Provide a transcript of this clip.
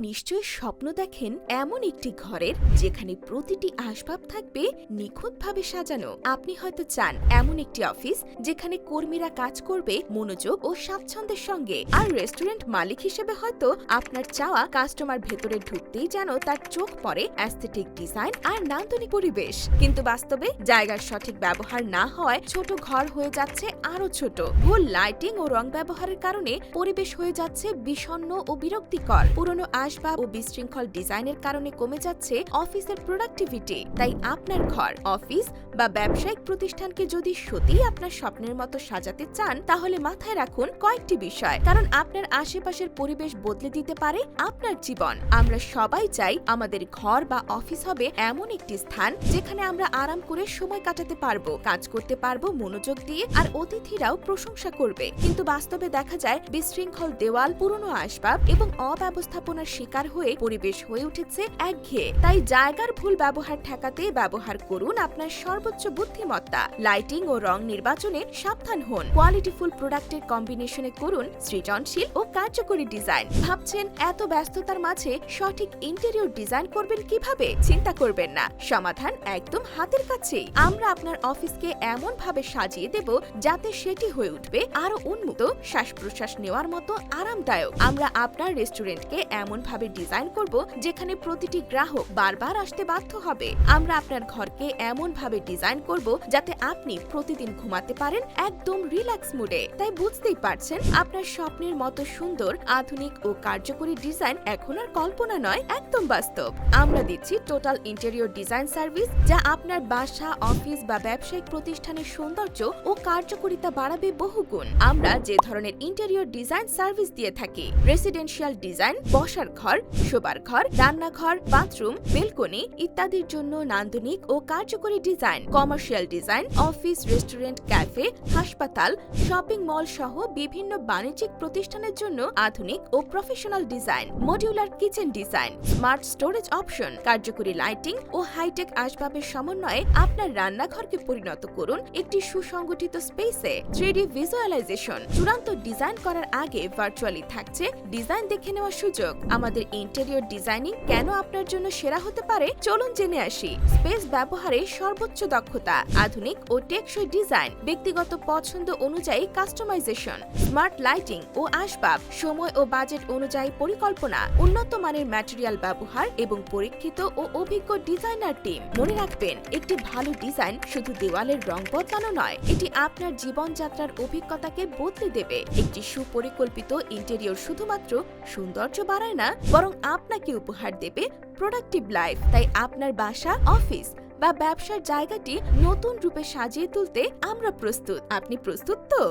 নিশ্চয়ই স্বপ্ন দেখেন এমন একটি ঘরের যেখানে প্রতিটি আসবাব থাকবে নিখুঁতভাবে সাজানো। আপনি হয়তো চান এমন একটি অফিস যেখানে কর্মীরা কাজ করবে মনোযোগ ও স্বাচ্ছন্দ্যের সঙ্গে। আর রেস্টুরেন্ট মালিক হিসেবে হয়তো আপনার চাওয়া কাস্টমার ভেতরে ঢুকতেই যেন তার চোখ পড়ে অ্যাস্থেটিক ডিজাইন আর নান্দনিক পরিবেশ। কিন্তু বাস্তবে জায়গার সঠিক ব্যবহার না হওয়ায় ছোট ঘর হয়ে যাচ্ছে আরও ছোট। ভুল লাইটিং ও রং ব্যবহারের কারণে পরিবেশ হয়ে যাচ্ছে বিষণ্ণ ও বিরক্তিকর। পুরনো আসবাব ও বিশৃঙ্খল ডিজাইনের কারণে কমে যাচ্ছে অফিসের প্রোডাক্টিভিটি তাই আপনার ঘর, অফিস বা ব্যবসায়িক প্রতিষ্ঠানকে যদি সত্যিই আপনার স্বপ্নের মতো সাজাতে চান, তাহলে মাথায় রাখুন কয়েকটি বিষয়। কারণ আপনার আশেপাশের পরিবেশ বদলে দিতে পারে আপনার জীবন। আমরা সবাই চাই আমাদের ঘর বা অফিস হবে এমন একটি স্থান যেখানে আমরা আরাম করে সময় কাটাতে পারব, কাজ করতে পারব, মনোযোগ দিয়ে আর অতিথিরাও প্রশংসা করবে। কিন্তু বাস্তবে দেখা যায় বিশৃঙ্খল দেওয়াল, পুরনো আসবাব এবং অব্যবস্থাপনার শিকার হয়ে পরিবেশ হয়ে উঠেছে একঘেয়ে। তাই জায়গার ভুল ব্যবহার ঠেকাতে ব্যবহার করুন আপনার সর্বোচ্চ বুদ্ধিমত্তা। লাইটিং ও রং নির্বাচনে সাবধান হন। কোয়ালিটিফুল প্রোডাক্টের কম্বিনেশনে করুন সৃজনশীল ও কার্যকরী ডিজাইন। ভাবছেন এত ব্যস্ততার মাঝে সঠিক ইন্টেরিয়র ডিজাইন করবেন কীভাবে? চিন্তা করবেন না। সমাধান একদম হাতের কাছেই। আমরা আপনার অফিসকে এমন ভাবে সাজিয়ে দেব যাতে সেটি হয়ে উঠবে আরও উন্মুক্ত শ্বাস প্রশ্বাস নেওয়ার মতো আরামদায়ক। আমরা আপনার রেস্টুরেন্টকে এমন ভাবে ডিজাইন করব যেখানে প্রতিটি গ্রাহক বারবার আসতে বাধ্য হবে। আমরা আপনার ঘরকে এমন ভাবে ডিজাইন করব যাতে আপনি প্রতিদিন ঘুমাতে পারেন একদম রিল্যাক্স মুডে। তাই বুঝতেই পারছেন, আপনার স্বপ্নের মতো সুন্দর, আধুনিক ও কার্যকরী ডিজাইন এখন আর কল্পনা নয়, একদম বাস্তব। আমরা দিচ্ছি টোটাল ইন্টেরিয়র ডিজাইন সার্ভিস, যা আপনার বাসা, অফিস বা ব্যবসায়িক প্রতিষ্ঠানের সৌন্দর্য ও কার্যকারিতা বাড়াবে বহুগুণ। আমরা যে ধরনের ইন্টেরিয়র ডিজাইন সার্ভিস দিয়ে থাকি রেসিডেন্সিয়াল ডিজাইন, বসার ঘর, শোবার ঘর, রান্নাঘর, বাথরুম, বেলকনি ইত্যাদির জন্য নান্দনিক ও কার্যকরী design. Commercial design, office, restaurant, cafe, হাসপাতাল, শপিং মল সহ বিভিন্ন বাণিজ্যিক প্রতিষ্ঠানের জন্য আধুনিক ও professional design. Modular kitchen design, smart storage option, কার্যকরী লাইটিং ও হাইটেক আসবাবের সমন্বয়ে আপনার রান্নাঘরকে পরিণত করুন একটি সুসংগঠিত স্পেসে। থ্রিডি ভিজুয়ালাইজেশন, চূড়ান্ত ডিজাইন করার আগে ভার্চুয়ালি থাকছে, ডিজাইন দেখে নেওয়ার সুযোগ। আমাদের ইন্টেরিয়র ডিজাইনিং কেন আপনার জন্য সেরা হতে পারে? চলুন জেনে আসি। স্পেস ব্যবহারে সর্বোচ্চ দক্ষতা, আধুনিক ও টেকসই ডিজাইন ব্যক্তিগত পছন্দ অনুযায়ী কাস্টমাইজেশন স্মার্ট লাইটিং ও আসবাব, সময় ও বাজেট অনুযায়ী পরিকল্পনা, উন্নত মানের ম্যাটেরিয়াল ব্যবহার এবং পরীক্ষিত ও অভিজ্ঞ ডিজাইনার টিম মনে রাখবেন, একটি ভালো ডিজাইন শুধু দেওয়ালের রং বদলানো নয়, এটি আপনার জীবনযাত্রার অভিজ্ঞতাকে বদলে দেবে। একটি সুপরিকল্পিত ইন্টেরিয়র শুধুমাত্র সৌন্দর্য বাড়ায় না বরং আপনাকে উপহার দেবে প্রোডাক্টিভ লাইফ তাই আপনার বাসা অফিস বা ব্যবসার জায়গাটি নতুন রূপে সাজিয়ে তুলতে আমরা প্রস্তুত। আপনি প্রস্তুত তো?